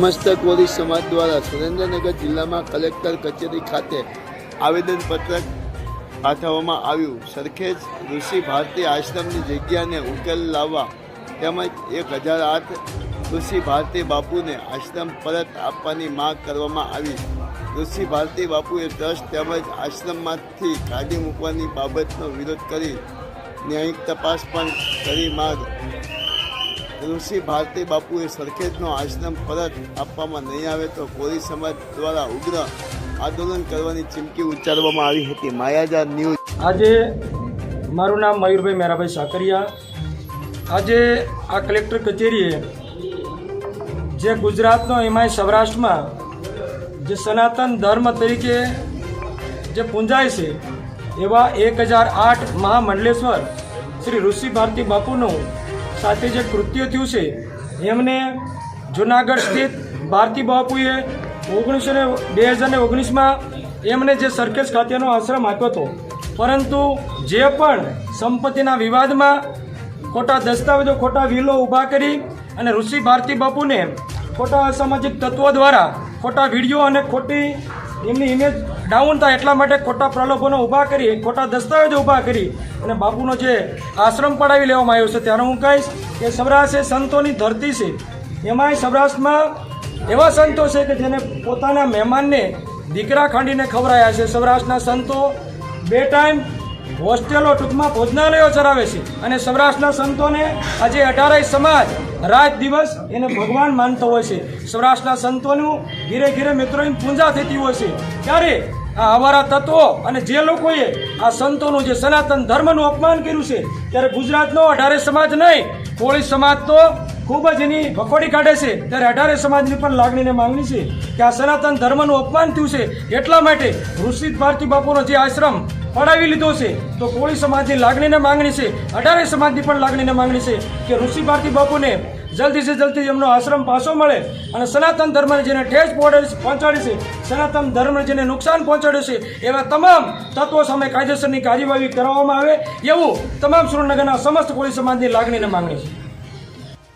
સમસ્ત કોળી સમાજ દ્વારા સુરેન્દ્રનગર જિલ્લામાં કલેક્ટર કચેરી ખાતે આવેદનપત્ર પાઠવવામાં આવ્યું. સરખેજ ઋષિ ભારતી આશ્રમની જગ્યાને ઉકેલ લાવવા તેમજ એક હજાર આઠ ઋષિ ભારતી બાપુને આશ્રમ પરત આપવાની માંગ કરવામાં આવી. ઋષિ ભારતી બાપુએ ટ્રસ્ટ તેમજ આશ્રમમાંથી કાઢી મૂકવાની બાબતનો વિરોધ કરી ન્યાયિક તપાસ પણ કરી માંગ ઋષિ ભારતી બાપુએ સરખેજનો આશ્રમ પરત આપવામાં નહીં આવે તો કોરી સમાજ દ્વારા ઉગ્ર આંદોલન કરવાની ચીમકી ઉચ્ચારવામાં આવી હતી. માયાજાર ન્યૂઝ. આજે મારું નામ મયુરભાઈ મેરાભાઈ સાકરિયા. આજે આ કલેક્ટર કચેરીએ જે ગુજરાતનો એમાંય સૌરાષ્ટ્રમાં જે સનાતન ધર્મ તરીકે જે પૂંજાય છે, એવા એક હજાર આઠ મહામંડલેશ્વર શ્રી ઋષિ ભારતી બાપુનું સાથે જે કૃત્ય થયું છે, એમને જુનાગઢ સ્થિત ભારતી બાપુએ ઓગણીસો ને બે હજાર ને ઓગણીસમાં એમને જે સરખેજ ખાતેનો આશ્રમ આપ્યો હતો. પરંતુ જે પણ સંપત્તિના વિવાદમાં ખોટા દસ્તાવેજો, ખોટા વિલો ઊભા કરી અને ઋષિ ભારતી બાપુને ખોટા અસામાજિક તત્વો દ્વારા ખોટા વીડિયો અને ખોટી એમની ઇમેજ ડાઉન થાય એટલા માટે ખોટા પ્રલોભનો ઊભા કરી, ખોટા દસ્તાવેજો ઊભા કરી અને બાપુનો જે આશ્રમ પડાવી લેવામાં આવ્યો છે ત્યારે હું કહીશ કે સૌરાષ્ટ્ર એ સંતોની ધરતી છે. એમાંય સૌરાષ્ટ્રમાં એવા સંતો છે કે જેને પોતાના મહેમાનને દીકરા ખાંડીને ખવડાયા છે. સૌરાષ્ટ્રના સંતો બે ટાઈમ હોસ્ટેલો ટૂંકમાં ભોજનાલયો ચલાવે છે અને સૌરાષ્ટ્રના સંતોને આજે અઢારેય સમાજ રાત દિવસ એને ભગવાન માનતો હોય છે. સૌરાષ્ટ્રના સંતોનું ધીરે ધીરે મિત્રોની પૂજા થતી હોય છે. ત્યારે આ અમારા તત્વો અને જે લોકોએ આ સંતોનું જે સનાતન ધર્મનું અપમાન કર્યું છે, ત્યારે ગુજરાતનો અઢારે સમાજ નહીં, કોળી સમાજ તો ખૂબ જ એની ભખોડી કાઢે છે, ત્યારે અઢારે સમાજની પણ લાગણીને માંગણી છે કે આ સનાતન ધર્મનું અપમાન થયું છે, એટલા માટે ઋષિ ભારતી બાપુનો જે આશ્રમ પડાવી લીધો છે, તો કોળી સમાજની લાગણીને માંગણી છે, અઢારે સમાજની પણ લાગણીને માંગણી છે કે ઋષિ ભારતી બાપુને જલ્દી સે જલ્દી એમનો આશ્રમ પાછો મળે અને સનાતન ધર્મને જેને ઠેસ પહોંચાડી છે સનાતન ધર્મને જેને નુકસાન પહોંચાડ્યું છે, એવા તમામ તત્વો સામે કાયદેસરની કાર્યવાહી કરવામાં આવે એવું તમામ સુરેન્દ્રનગરના સમસ્ત કોળી સમાજની લાગણીને માંગણી છે.